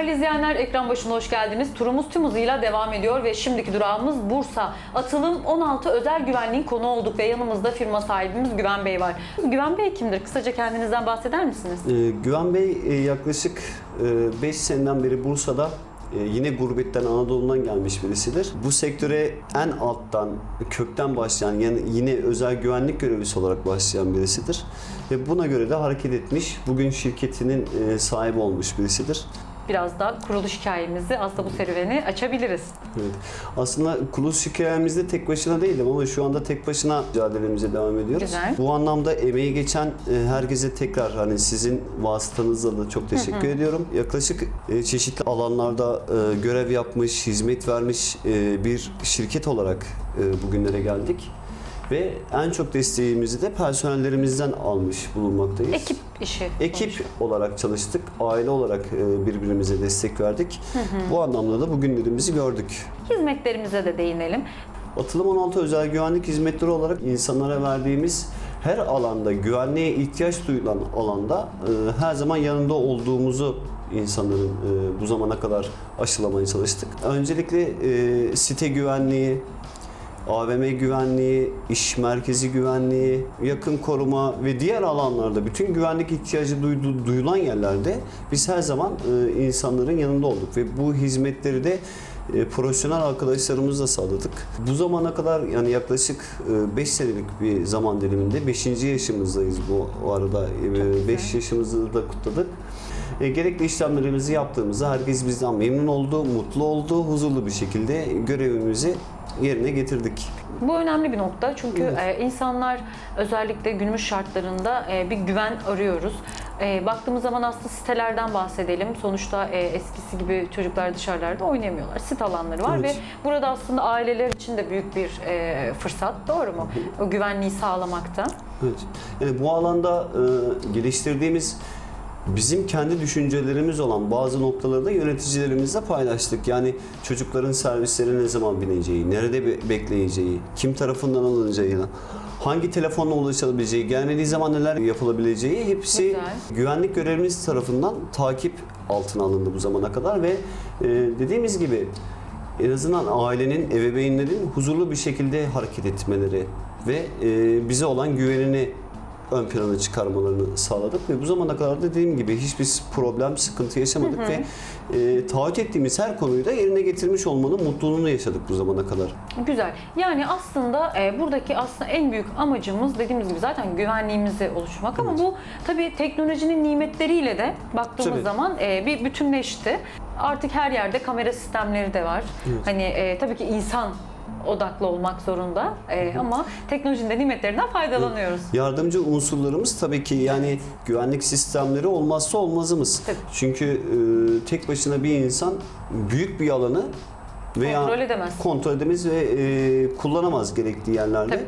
Değerli izleyenler ekran başına hoş geldiniz. Turumuz tüm hızıyla devam ediyor ve şimdiki durağımız Bursa. Atılım 16 özel güvenliğin konu olduk ve yanımızda firma sahibimiz Güven Bey var. Güven Bey kimdir? Kısaca kendinizden bahseder misiniz? Ee, Güven Bey e, yaklaşık 5 seneden beri Bursa'da e, yine gurbetten Anadolu'dan gelmiş birisidir. Bu sektöre en alttan, kökten başlayan yani yine özel güvenlik görevlisi olarak başlayan birisidir. Ve buna göre de hareket etmiş, bugün şirketinin e, sahibi olmuş birisidir. Biraz da kuruluş hikayemizi aslında bu serüveni açabiliriz. Evet. Aslında kuruluş hikayemizde tek başına değildim ama şu anda tek başına mücadelemize devam ediyoruz. Güzel. Bu anlamda emeği geçen e, herkese tekrar hani sizin vasıtanızla da çok teşekkür ediyorum. Yaklaşık e, çeşitli alanlarda e, görev yapmış, hizmet vermiş bir şirket olarak bugünlere geldik. Ve en çok desteğimizi de personellerimizden almış bulunmaktayız. Ekip işi. Ekip olarak çalıştık, aile olarak e, birbirimize destek verdik. Bu anlamda da bugünlerimizi gördük. Hizmetlerimize de değinelim. Atılım 16 özel güvenlik hizmetleri olarak insanlara verdiğimiz her alanda güvenliğe ihtiyaç duyulan alanda e, her zaman yanında olduğumuzu insanların e, bu zamana kadar aşılamaya çalıştık. Öncelikle e, site güvenliği, AVM güvenliği, iş merkezi güvenliği, yakın koruma ve diğer alanlarda bütün güvenlik ihtiyacı duydu, duyulan yerlerde biz her zaman e, insanların yanında olduk ve bu hizmetleri de e, profesyonel arkadaşlarımızla sağladık. Bu zamana kadar yani yaklaşık 5 senelik bir zaman diliminde 5. yaşımızdayız bu arada. güzel. 5 yaşımızı da kutladık. E, gerekli işlemlerimizi yaptığımızda herkes bizden memnun oldu, mutlu oldu, huzurlu bir şekilde görevimizi yerine getirdik. Bu önemli bir nokta çünkü Evet. e, insanlar özellikle günümüz şartlarında e, bir güven arıyoruz. E, baktığımız zaman aslında sitelerden bahsedelim. Sonuçta e, eskisi gibi çocuklar dışarılarda oynayamıyorlar. Sit alanları var Evet. ve burada aslında aileler için de büyük bir e, fırsat. Doğru mu? O güvenliği sağlamakta. Evet. Yani bu alanda e, geliştirdiğimiz bizim kendi düşüncelerimiz olan bazı noktaları da yöneticilerimizle paylaştık. Yani çocukların servisleri ne zaman bineceği, nerede be- bekleyeceği, kim tarafından alınacağını, hangi telefonla ulaşabileceği, gelmediği zaman neler yapılabileceği hepsi Güzel. güvenlik görevlimiz tarafından takip altına alındı bu zamana kadar ve e, dediğimiz gibi en azından ailenin, ebeveynlerin huzurlu bir şekilde hareket etmeleri ve e, bize olan güvenini ön plana çıkarmalarını sağladık ve bu zamana kadar da dediğim gibi hiçbir problem, sıkıntı yaşamadık ve e, taahhüt ettiğimiz her konuyu da yerine getirmiş olmanın mutluluğunu yaşadık bu zamana kadar. Güzel. Yani aslında e, buradaki aslında en büyük amacımız dediğimiz gibi zaten güvenliğimizi oluşturmak ama bu tabii teknolojinin nimetleriyle de baktığımız Tabii. zaman e, bir bütünleşti. Artık her yerde kamera sistemleri de var. Evet. Hani e, tabii ki insan odaklı olmak zorunda E, ama teknolojinin de nimetlerinden faydalanıyoruz. Yardımcı unsurlarımız tabii ki yani güvenlik sistemleri olmazsa olmazımız. Tabii. Çünkü e, tek başına bir insan büyük bir alanı veya Kontrol edemez. kontrol edemez ve e, kullanamaz gerektiği yerlerde.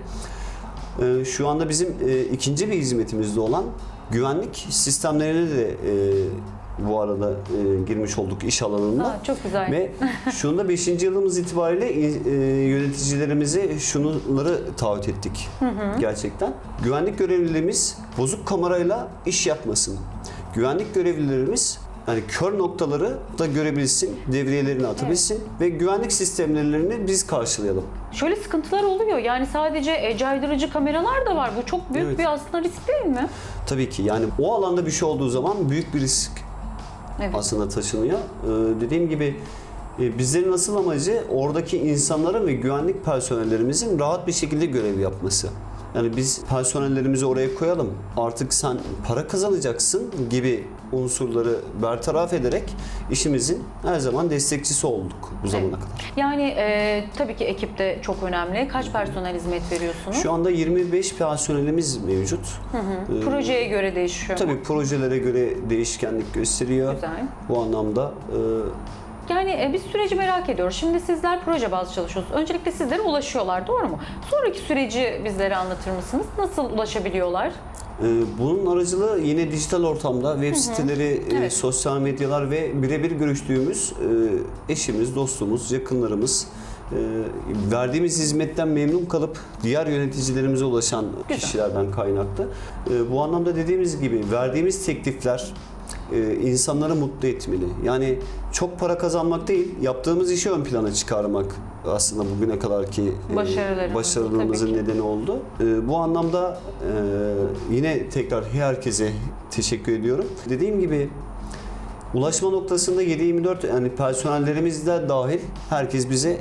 E, şu anda bizim e, ikinci bir hizmetimizde olan güvenlik sistemlerine de e, bu arada e, girmiş olduk iş alanında. Ha, çok güzel. Ve şu anda 5. yılımız itibariyle e, yöneticilerimize şunları taahhüt ettik gerçekten. Güvenlik görevlilerimiz bozuk kamerayla iş yapmasın. Güvenlik görevlilerimiz hani kör noktaları da görebilsin, devriyelerini atabilsin ve güvenlik sistemlerini biz karşılayalım. Şöyle sıkıntılar oluyor. Yani sadece e, caydırıcı kameralar da var. Bu çok büyük Evet. bir aslında risk değil mi? Tabii ki yani o alanda bir şey olduğu zaman büyük bir risk Evet. aslında taşınıyor. Ee, dediğim gibi e, bizlerin asıl amacı oradaki insanların ve güvenlik personellerimizin rahat bir şekilde görev yapması. Yani biz personellerimizi oraya koyalım. Artık sen para kazanacaksın gibi unsurları bertaraf ederek işimizin her zaman destekçisi olduk bu zamana Evet. kadar. Yani e, tabii ki ekip de çok önemli. Kaç personel hizmet veriyorsunuz? Şu anda 25 personelimiz mevcut. Ee, Projeye göre değişiyor. Tabii projelere göre değişkenlik gösteriyor. Güzel. Bu anlamda e, Yani e, biz süreci merak ediyoruz. Şimdi sizler proje bazlı çalışıyorsunuz. Öncelikle sizlere ulaşıyorlar doğru mu? Sonraki süreci bizlere anlatır mısınız? Nasıl ulaşabiliyorlar? Ee, Bunun aracılığı yine dijital ortamda web siteleri, e, Evet. sosyal medyalar ve birebir görüştüğümüz e, eşimiz, dostumuz, yakınlarımız verdiğimiz hizmetten memnun kalıp diğer yöneticilerimize ulaşan Güzel. kişilerden kaynaklı. Bu anlamda dediğimiz gibi verdiğimiz teklifler e, insanları mutlu etmeli. Yani çok para kazanmak değil, yaptığımız işi ön plana çıkarmak aslında bugüne kadarki e, Başarılarımız, başarılarımızın ki. nedeni oldu. E, bu anlamda e, yine tekrar herkese teşekkür ediyorum. Dediğim gibi ulaşma noktasında 7-24 yani personellerimiz de dahil herkes bize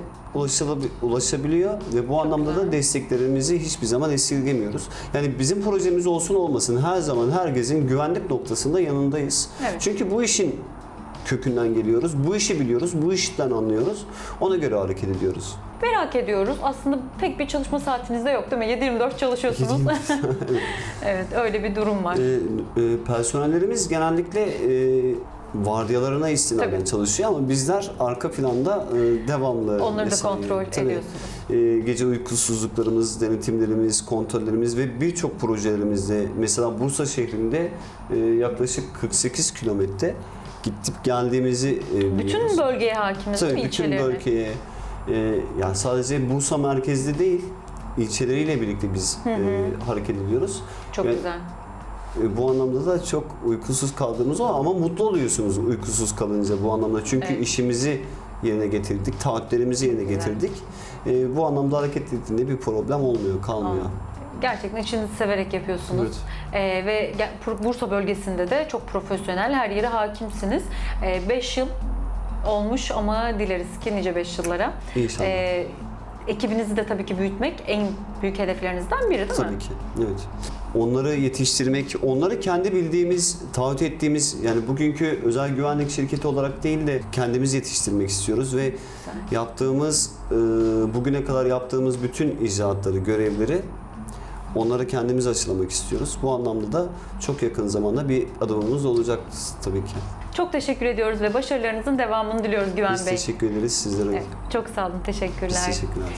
ulaşabiliyor ve bu anlamda da desteklerimizi hiçbir zaman esirgemiyoruz. Yani bizim projemiz olsun olmasın her zaman herkesin güvenlik noktasında yanındayız. Evet. Çünkü bu işin kökünden geliyoruz. Bu işi biliyoruz. Bu işten anlıyoruz. Ona göre hareket ediyoruz. Merak ediyoruz. Aslında pek bir çalışma saatiniz de yok değil mi? 7-24 çalışıyorsunuz. evet öyle bir durum var. Ee, e, personellerimiz genellikle e, vardiyalarına istinaden Tabii. çalışıyor ama bizler arka planda e, devamlı Onları da kontrol Tabii. ediyorsunuz. E, gece uykusuzluklarımız, denetimlerimiz, kontrollerimiz ve birçok projelerimizde mesela Bursa şehrinde e, yaklaşık 48 kilometre gidip geldiğimizi e, biliyoruz. Bütün bölgeye hakimiz Tabii değil mi bütün bölgeye e, yani sadece Bursa merkezde değil ilçeleriyle birlikte biz Hı hı. e, hareket ediyoruz. Çok Ve- güzel. E, Bu anlamda da çok uykusuz kaldığımız o ama mutlu oluyorsunuz uykusuz kalınca bu anlamda. Çünkü Evet. işimizi yerine getirdik, taahhütlerimizi yerine getirdik. E, bu anlamda hareket ettiğinde bir problem olmuyor, kalmıyor. Anladım. Gerçekten işinizi severek yapıyorsunuz. Evet. Ee, ve Bursa bölgesinde de çok profesyonel, her yere hakimsiniz. 5 yıl olmuş ama dileriz ki nice 5 yıllara. İnşallah. Ee, ekibinizi de tabii ki büyütmek en büyük hedeflerinizden biri değil mi? Tabii ki. Evet. Onları yetiştirmek, onları kendi bildiğimiz, taahhüt ettiğimiz yani bugünkü özel güvenlik şirketi olarak değil de kendimiz yetiştirmek istiyoruz ve yaptığımız e, bugüne kadar yaptığımız bütün icraatları, görevleri onları kendimiz aşılamak istiyoruz. Bu anlamda da çok yakın zamanda bir adımımız olacak tabii ki. Çok teşekkür ediyoruz ve başarılarınızın devamını diliyoruz Güven Biz Bey. teşekkür ederiz sizlere. Evet, çok sağ olun, teşekkürler. Biz teşekkürler.